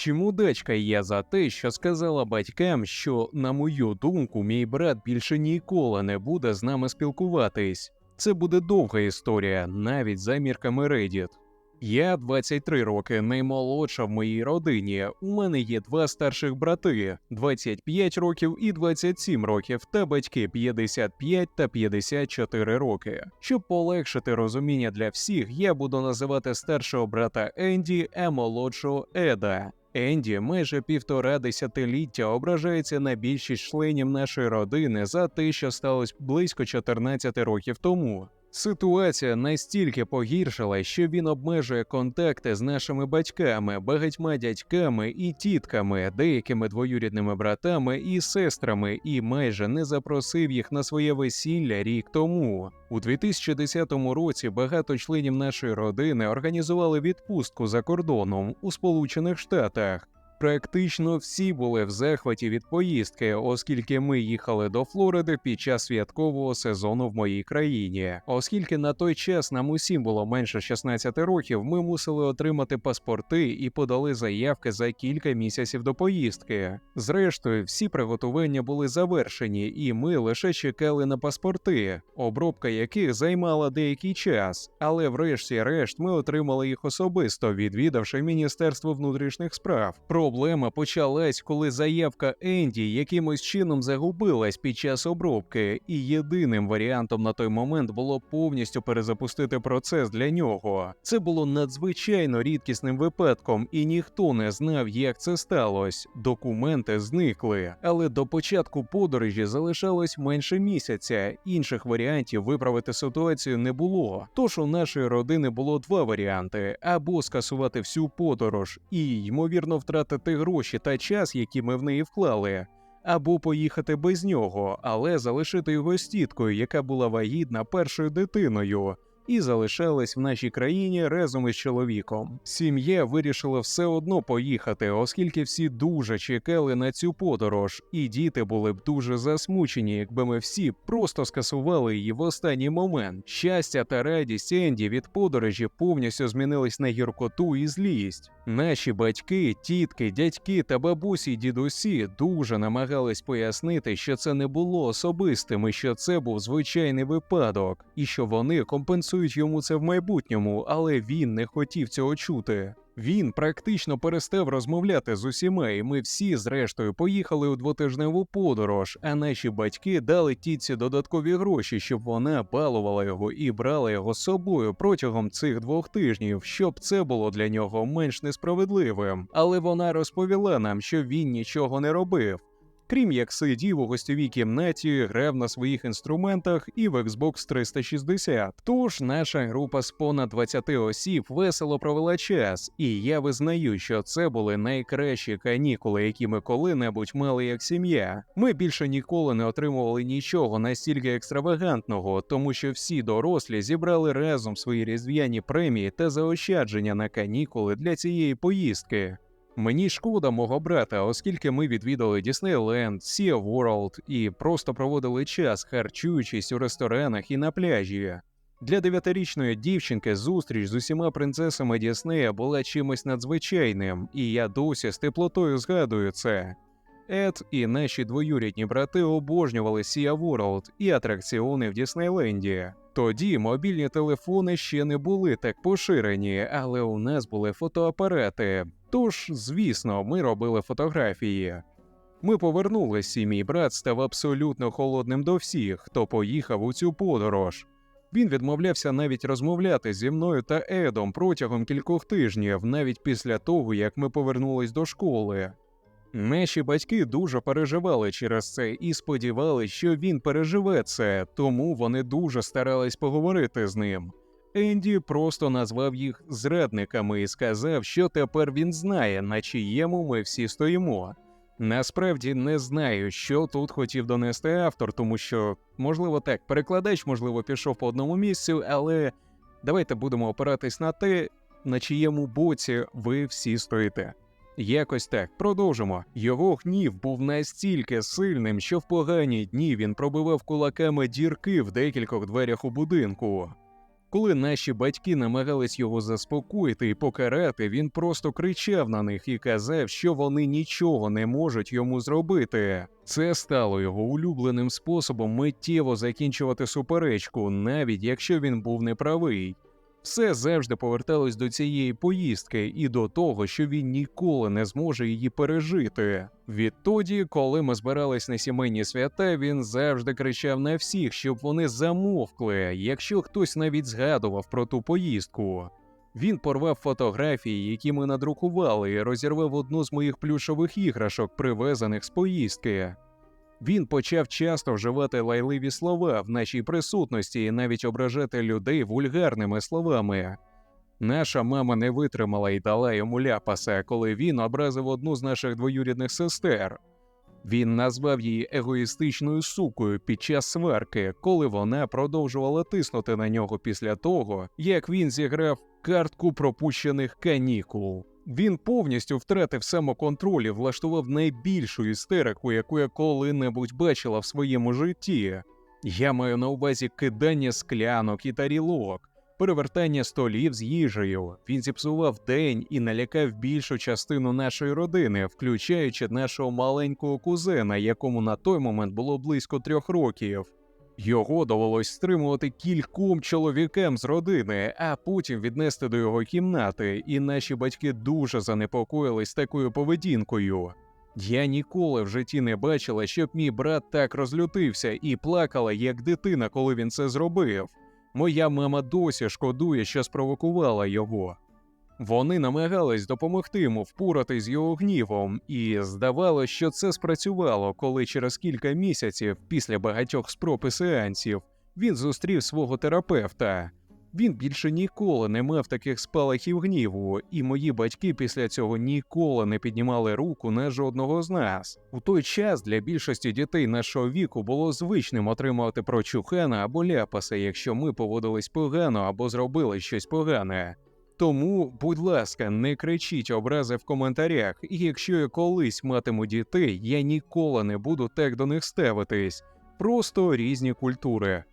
Чому дачка є за те, що сказала батькам, що, на мою думку, мій брат більше ніколи не буде з нами спілкуватись. Це буде довга історія, навіть за мірками Reddit. Я 23 роки наймолодша в моїй родині. У мене є два старших брати 25 років і 27 років, та батьки 55 та 54 роки. Щоб полегшити розуміння для всіх, я буду називати старшого брата Енді, а молодшого Еда. Енді майже півтора десятиліття ображається на більшість членів нашої родини за те, що сталося близько 14 років тому. Ситуація настільки погіршила, що він обмежує контакти з нашими батьками, багатьма дядьками і тітками, деякими двоюрідними братами і сестрами, і майже не запросив їх на своє весілля рік тому. У 2010 році багато членів нашої родини організували відпустку за кордоном у Сполучених Штатах. Практично всі були в захваті від поїздки, оскільки ми їхали до Флориди під час святкового сезону в моїй країні. Оскільки на той час нам усім було менше 16 років, ми мусили отримати паспорти і подали заявки за кілька місяців до поїздки. Зрештою, всі приготування були завершені, і ми лише чекали на паспорти, обробка яких займала деякий час. Але врешті-решт ми отримали їх особисто, відвідавши Міністерство внутрішніх справ. Проблема почалась, коли заявка Енді якимось чином загубилась під час обробки, і єдиним варіантом на той момент було повністю перезапустити процес для нього. Це було надзвичайно рідкісним випадком, і ніхто не знав, як це сталося. Документи зникли, але до початку подорожі залишалось менше місяця. Інших варіантів виправити ситуацію не було. Тож у нашої родини було два варіанти: або скасувати всю подорож і, ймовірно, втратити гроші та час, які ми в неї вклали. Або поїхати без нього, але залишити його з тіткою, яка була вагітна першою дитиною, і залишалась в нашій країні разом із чоловіком. Сім'я вирішила все одно поїхати, оскільки всі дуже чекали на цю подорож, і діти були б дуже засмучені, якби ми всі просто скасували її в останній момент. Щастя та радість Енді від подорожі повністю змінились на гіркоту і злість. Наші батьки, тітки, дядьки та бабусі дідусі дуже намагались пояснити, що це не було особистим, і що це був звичайний випадок, і що вони компенсують йому це в майбутньому, але він не хотів цього чути. Він практично перестав розмовляти з усіма, і ми всі, зрештою, поїхали у двотижневу подорож, а наші батьки дали тітці додаткові гроші, щоб вона балувала його і брала його з собою протягом цих двох тижнів, щоб це було для нього менш несправедливим. Але вона розповіла нам, що він нічого не робив. Крім як сидів у гостьовій кімнаті, грав на своїх інструментах і в Xbox 360. Тож наша група з понад 20 осіб весело провела час, і я визнаю, що це були найкращі канікули, які ми коли-небудь мали як сім'я. Ми більше ніколи не отримували нічого настільки екстравагантного, тому що всі дорослі зібрали разом свої різдвяні премії та заощадження на канікули для цієї поїздки. Мені шкода мого брата, оскільки ми відвідали Діснейленд, Sea World і просто проводили час, харчуючись у ресторанах і на пляжі. Для дев'ятирічної дівчинки зустріч з усіма принцесами Діснея була чимось надзвичайним, і я досі з теплотою згадую це. Ед і наші двоюрідні брати обожнювали Sea World і атракціони в Діснейленді. Тоді мобільні телефони ще не були так поширені, але у нас були фотоапарати. Тож, звісно, ми робили фотографії. Ми повернулися, і мій брат став абсолютно холодним до всіх, хто поїхав у цю подорож. Він відмовлявся навіть розмовляти зі мною та Едом протягом кількох тижнів, навіть після того, як ми повернулись до школи. Наші батьки дуже переживали через це і сподівалися, що він переживе це, тому вони дуже старались поговорити з ним. Енді просто назвав їх зрадниками і сказав, що тепер він знає, на чиєму ми всі стоїмо. Насправді не знаю, що тут хотів донести автор, тому що, можливо, так, перекладач, можливо, пішов по одному місцю, але давайте будемо опиратись на те, на чиєму боці ви всі стоїте. Якось так продовжимо. Його гнів був настільки сильним, що в погані дні він пробивав кулаками дірки в декількох дверях у будинку. Коли наші батьки намагались його заспокоїти і покарати, він просто кричав на них і казав, що вони нічого не можуть йому зробити. Це стало його улюбленим способом миттєво закінчувати суперечку, навіть якщо він був неправий. Все завжди поверталось до цієї поїздки і до того, що він ніколи не зможе її пережити. Відтоді, коли ми збирались на сімейні свята, він завжди кричав на всіх, щоб вони замовкли, якщо хтось навіть згадував про ту поїздку. Він порвав фотографії, які ми надрукували, і розірвав одну з моїх плюшових іграшок, привезених з поїздки. Він почав часто вживати лайливі слова в нашій присутності і навіть ображати людей вульгарними словами. Наша мама не витримала і дала йому ляпаса, коли він образив одну з наших двоюрідних сестер. Він назвав її егоїстичною сукою під час сварки, коли вона продовжувала тиснути на нього після того, як він зіграв картку пропущених канікул. Він повністю втратив самоконтроль і влаштував найбільшу істерику, яку я коли-небудь бачила в своєму житті. Я маю на увазі кидання склянок і тарілок, перевертання столів з їжею. Він зіпсував день і налякав більшу частину нашої родини, включаючи нашого маленького кузена, якому на той момент було близько трьох років. Його довелось стримувати кільком чоловікам з родини, а потім віднести до його кімнати, і наші батьки дуже занепокоїлись такою поведінкою. Я ніколи в житті не бачила, щоб мій брат так розлютився і плакала як дитина, коли він це зробив. Моя мама досі шкодує, що спровокувала його. Вони намагались допомогти йому впоратись з його гнівом, і здавалося, що це спрацювало, коли через кілька місяців, після багатьох спроб і сеансів, він зустрів свого терапевта. Він більше ніколи не мав таких спалахів гніву, і мої батьки після цього ніколи не піднімали руку на жодного з нас. У той час для більшості дітей нашого віку було звичним отримувати прочухана або ляпаса, якщо ми поводились погано або зробили щось погане. Тому, будь ласка, не кричіть образи в коментарях, і якщо я колись матиму дітей, я ніколи не буду так до них ставитись. Просто різні культури.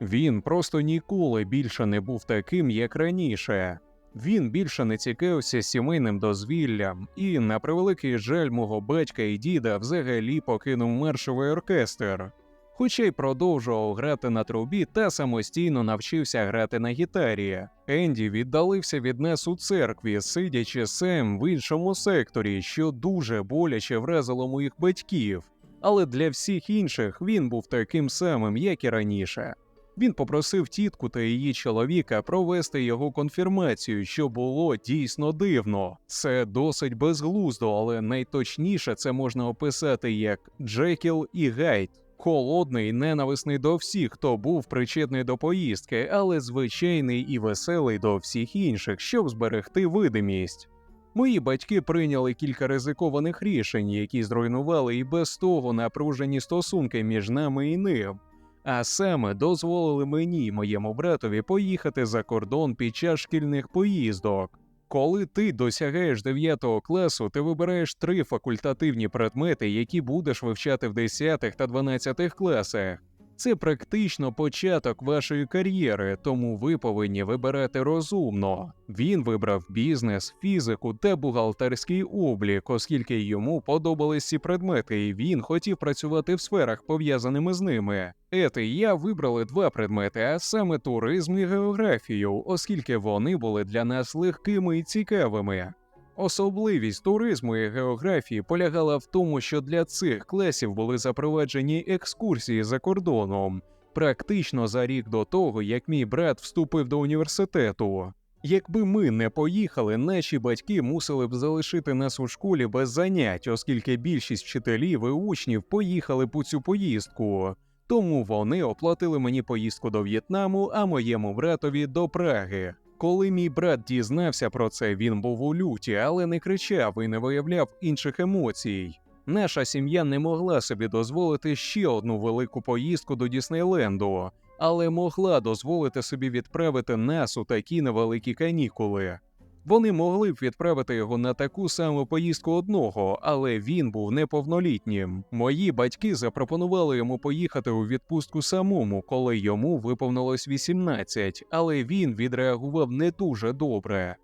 Він просто ніколи більше не був таким, як раніше. Він більше не цікавився сімейним дозвіллям, і, на превеликий жаль мого батька і діда, взагалі покинув маршовий оркестр. Хоча й продовжував грати на трубі та самостійно навчився грати на гітарі. Енді віддалився від нас у церкві, сидячи сам в іншому секторі, що дуже боляче вразило моїх батьків. Але для всіх інших він був таким самим, як і раніше. Він попросив тітку та її чоловіка провести його конфірмацію, що було дійсно дивно. Це досить безглуздо, але найточніше це можна описати як Джекіл і Гайд. Холодний, ненависний до всіх, хто був причетний до поїздки, але звичайний і веселий до всіх інших, щоб зберегти видимість. Мої батьки прийняли кілька ризикованих рішень, які зруйнували і без того напружені стосунки між нами і ним. А саме дозволили мені і моєму братові поїхати за кордон під час шкільних поїздок. Коли ти досягаєш 9 класу, ти вибираєш три факультативні предмети, які будеш вивчати в 10 та 12 класах. Це практично початок вашої кар'єри, тому ви повинні вибирати розумно. Він вибрав бізнес, фізику та бухгалтерський облік, оскільки йому подобались ці предмети, і він хотів працювати в сферах, пов'язаними з ними. Ет і я вибрали два предмети, а саме туризм і географію, оскільки вони були для нас легкими і цікавими. Особливість туризму і географії полягала в тому, що для цих класів були запроваджені екскурсії за кордоном, практично за рік до того, як мій брат вступив до університету. Якби ми не поїхали, наші батьки мусили б залишити нас у школі без занять, оскільки більшість вчителів і учнів поїхали по цю поїздку. Тому вони оплатили мені поїздку до В'єтнаму, а моєму братові до Праги. Коли мій брат дізнався про це, він був у люті, але не кричав і не виявляв інших емоцій. Наша сім'я не могла собі дозволити ще одну велику поїздку до Діснейленду, але могла дозволити собі відправити нас у такі невеликі канікули. Вони могли б відправити його на таку саму поїздку одного, але він був неповнолітнім. Мої батьки запропонували йому поїхати у відпустку самому, коли йому виповнилось 18, але він відреагував не дуже добре.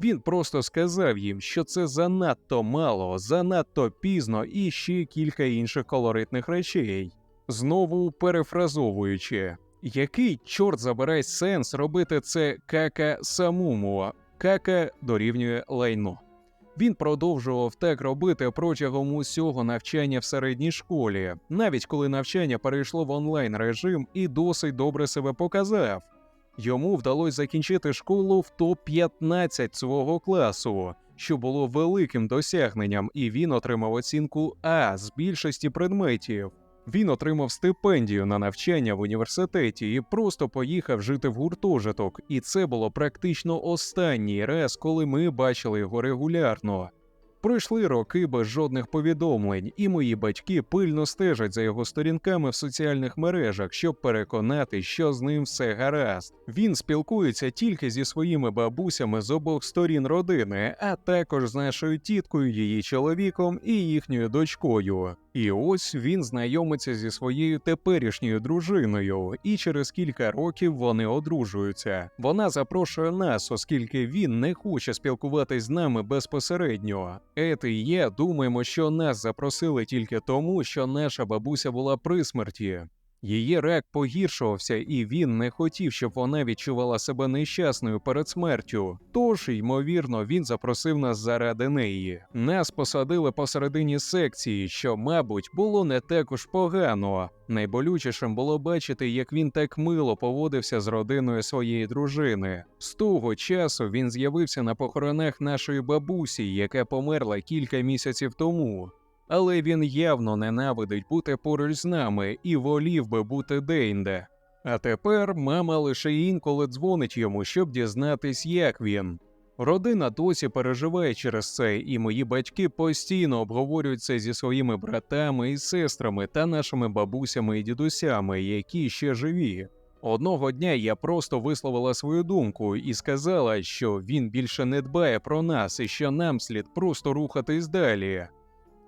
Він просто сказав їм, що це занадто мало, занадто пізно і ще кілька інших колоритних речей. Знову перефразовуючи, який чорт забирай сенс робити це кака самому? Кака дорівнює лайно. Він продовжував так робити протягом усього навчання в середній школі, навіть коли навчання перейшло в онлайн режим і досить добре себе показав. Йому вдалося закінчити школу в топ-15 свого класу, що було великим досягненням, і він отримав оцінку А з більшості предметів. Він отримав стипендію на навчання в університеті і просто поїхав жити в гуртожиток, і це було практично останній раз, коли ми бачили його регулярно. Пройшли роки без жодних повідомлень, і мої батьки пильно стежать за його сторінками в соціальних мережах, щоб переконати, що з ним все гаразд. Він спілкується тільки зі своїми бабусями з обох сторін родини, а також з нашою тіткою, її чоловіком і їхньою дочкою. І ось він знайомиться зі своєю теперішньою дружиною, і через кілька років вони одружуються. Вона запрошує нас, оскільки він не хоче спілкуватись з нами безпосередньо. Ет і я думаємо, що нас запросили тільки тому, що наша бабуся була при смерті. Її рак погіршувався, і він не хотів, щоб вона відчувала себе нещасною перед смертю. Тож, ймовірно, він запросив нас заради неї. Нас посадили посередині секції, що, мабуть, було не так уж погано. Найболючішим було бачити, як він так мило поводився з родиною своєї дружини. З того часу він з'явився на похоронах нашої бабусі, яка померла кілька місяців тому але він явно ненавидить бути поруч з нами і волів би бути деінде. А тепер мама лише інколи дзвонить йому, щоб дізнатись, як він. Родина досі переживає через це, і мої батьки постійно обговорюють це зі своїми братами і сестрами та нашими бабусями і дідусями, які ще живі. Одного дня я просто висловила свою думку і сказала, що він більше не дбає про нас і що нам слід просто рухатись далі.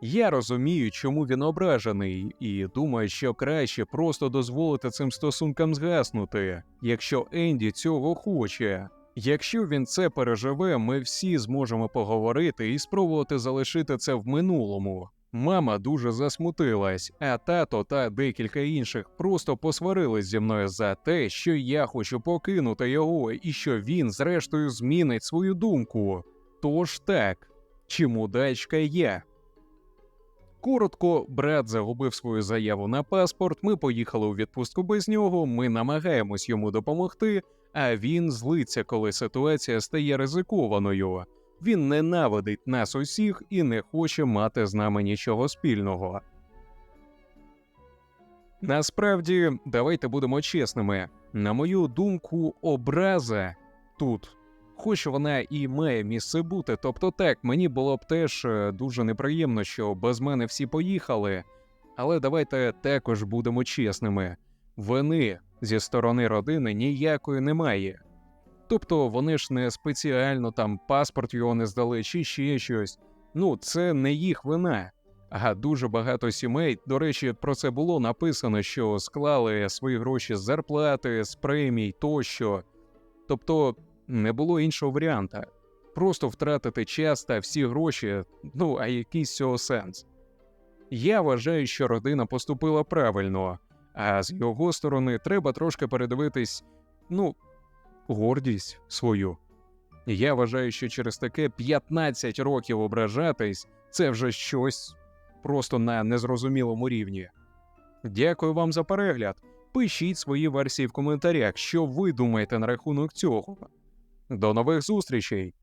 Я розумію, чому він ображений, і думаю, що краще просто дозволити цим стосункам згаснути, якщо Енді цього хоче. Якщо він це переживе, ми всі зможемо поговорити і спробувати залишити це в минулому. Мама дуже засмутилась, а тато та декілька інших просто посварились зі мною за те, що я хочу покинути його, і що він, зрештою, змінить свою думку. Тож так, чому дачка я? Коротко, брат загубив свою заяву на паспорт. Ми поїхали у відпустку без нього. Ми намагаємось йому допомогти, а він злиться, коли ситуація стає ризикованою. Він ненавидить нас усіх і не хоче мати з нами нічого спільного. Насправді, давайте будемо чесними. На мою думку, образа тут хоч вона і має місце бути. Тобто, так, мені було б теж е, дуже неприємно, що без мене всі поїхали. Але давайте також будемо чесними: вини зі сторони родини ніякої немає. Тобто вони ж не спеціально там паспорт його не здали чи ще щось. Ну, це не їх вина. А дуже багато сімей, до речі, про це було написано, що склали свої гроші з зарплати, з премій тощо. Тобто не було іншого варіанта. Просто втратити час та всі гроші, ну а який з цього сенс. Я вважаю, що родина поступила правильно, а з його сторони треба трошки передивитись, ну, гордість свою. Я вважаю, що через таке 15 років ображатись це вже щось просто на незрозумілому рівні. Дякую вам за перегляд. Пишіть свої версії в коментарях, що ви думаєте на рахунок цього. До нових зустрічей!